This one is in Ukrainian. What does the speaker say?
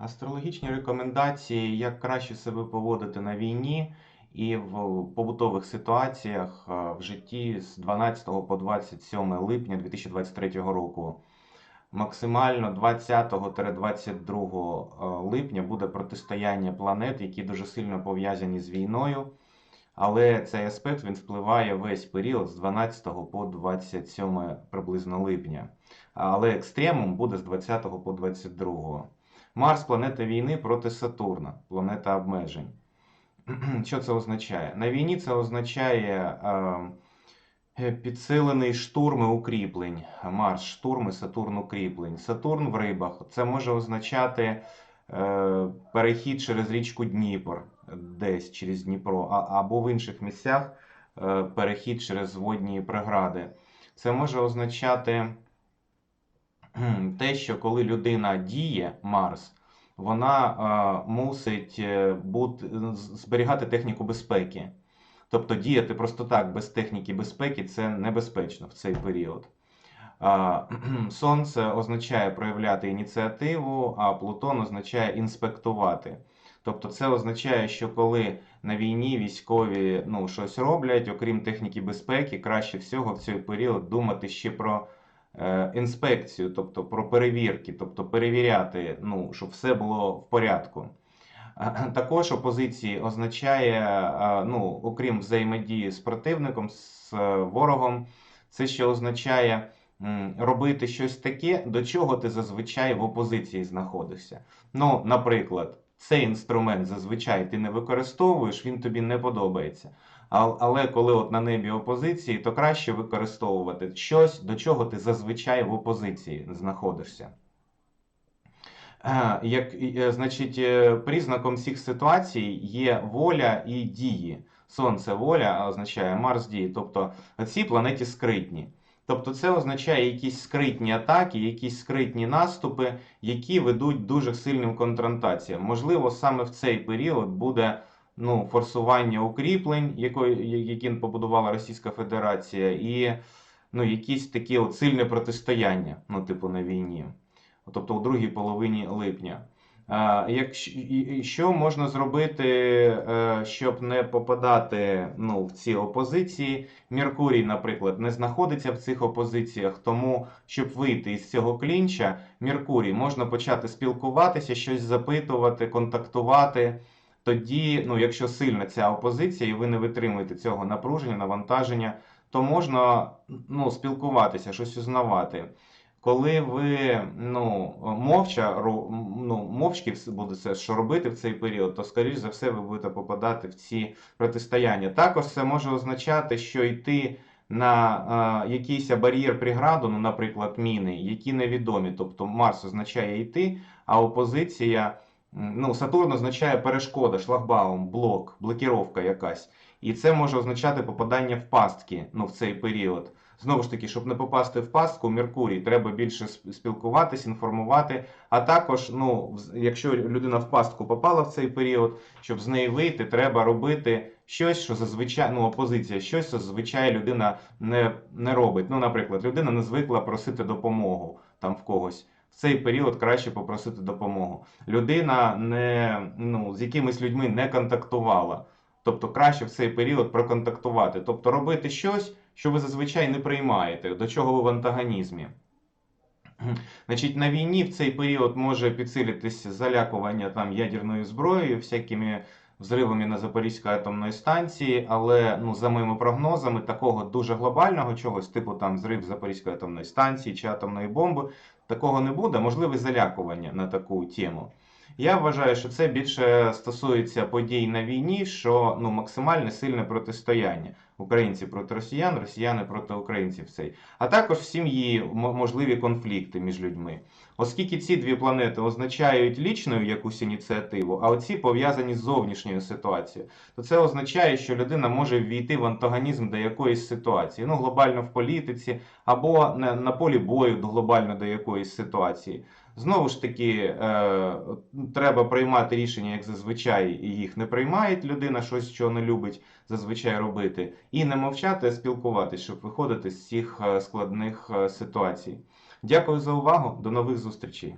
Астрологічні рекомендації, як краще себе поводити на війні і в побутових ситуаціях е, в житті з 12 по 27 липня 2023 року. Максимально 20-22 липня буде протистояння планет, які дуже сильно пов'язані з війною. Але цей аспект він впливає весь період з 12 по 27 приблизно липня. Але екстремум буде з 20 по 22. Марс планета війни проти Сатурна, планета обмежень. Що це означає? На війні це означає е, підсилений штурм і укріплень. Марс штурми, Сатурн укріплень. Сатурн в рибах це може означати е, перехід через річку Дніпр, десь через Дніпро, а, або в інших місцях е, перехід через водні прегради. Це може означати те, що коли людина діє, Марс, вона е, мусить е, бути, зберігати техніку безпеки. Тобто діяти просто так без техніки безпеки це небезпечно в цей період. Сонце означає проявляти ініціативу, а Плутон означає інспектувати. Тобто це означає, що коли на війні військові ну, щось роблять, окрім техніки безпеки, краще всього в цей період думати ще про інспекцію, тобто про перевірки, тобто перевіряти, ну, щоб все було в порядку. Також опозиції означає, ну, окрім взаємодії з противником, з е, ворогом, це ще означає робити щось таке, до чого ти зазвичай в опозиції знаходишся. Ну, наприклад, цей інструмент зазвичай ти не використовуєш, він тобі не подобається. Але коли от на небі опозиції, то краще використовувати щось, до чого ти зазвичай в опозиції знаходишся. Е, Як, е, значить, е, признаком всіх ситуацій є воля і дії. Сонце воля означає Марс дії. Тобто ці планеті скритні. Тобто це означає якісь скритні атаки, якісь скритні наступи, які ведуть дуже сильним конфронтаціям. Можливо, саме в цей період буде ну, форсування укріплень, які побудувала Російська Федерація, і ну, якісь такі от сильне протистояння, ну, типу на війні тобто у другій половині липня. Що можна зробити, е, щоб не попадати ну, в ці опозиції? Меркурій, наприклад, не знаходиться в цих опозиціях, тому щоб вийти із цього клінча, Меркурій можна почати спілкуватися, щось запитувати, контактувати. Тоді, ну, якщо сильна ця опозиція, і ви не витримуєте цього напруження, навантаження, то можна ну, спілкуватися, щось узнавати. Коли ви ну, мовча, ну, мовчки будете що робити в цей період, то, скоріш за все, ви будете попадати в ці протистояння. Також це може означати, що йти на е, якийсь бар'єр преграду, ну, наприклад, міни, які невідомі. Тобто Марс означає йти, а опозиція, ну, Сатурн означає перешкода, шлагбаум, блок, блокіровка якась. І це може означати попадання в пастки ну, в цей період. Знову ж таки, щоб не попасти в пастку, Меркурій, треба більше спілкуватись, інформувати. А також, ну, якщо людина в пастку попала в цей період, щоб з неї вийти, треба робити щось, що зазвичай, ну, опозиція, щось, що зазвичай людина не, не робить. Ну, наприклад, людина не звикла просити допомогу там в когось. В цей період краще попросити допомогу. Людина не, ну, з якимись людьми не контактувала. Тобто краще в цей період проконтактувати. Тобто робити щось, що ви зазвичай не приймаєте, до чого ви в антагонізмі. Значить, на війні в цей період може підсилитися залякування там ядерною зброєю, всякими взривами на Запорізькій атомної станції, але ну, за моїми прогнозами, такого дуже глобального чогось, типу там взрив Запорізької атомної станції чи атомної бомби, такого не буде. Можливе залякування на таку тему. Я вважаю, що це більше стосується подій на війні, що ну, максимально сильне протистояння. Українці проти росіян, росіяни проти українців цей. А також в сім'ї можливі конфлікти між людьми. Оскільки ці дві планети означають лічну якусь ініціативу, а оці пов'язані з зовнішньою ситуацією, то це означає, що людина може ввійти в антагонізм до якоїсь ситуації, ну глобально в політиці, або на, на полі бою глобально до якоїсь ситуації. Знову ж таки, е, треба приймати рішення, як зазвичай їх не приймає людина, щось, що не любить зазвичай робити, і не мовчати, а спілкуватись, щоб виходити з цих е, складних е, ситуацій. Дякую за увагу, до нових зустрічей.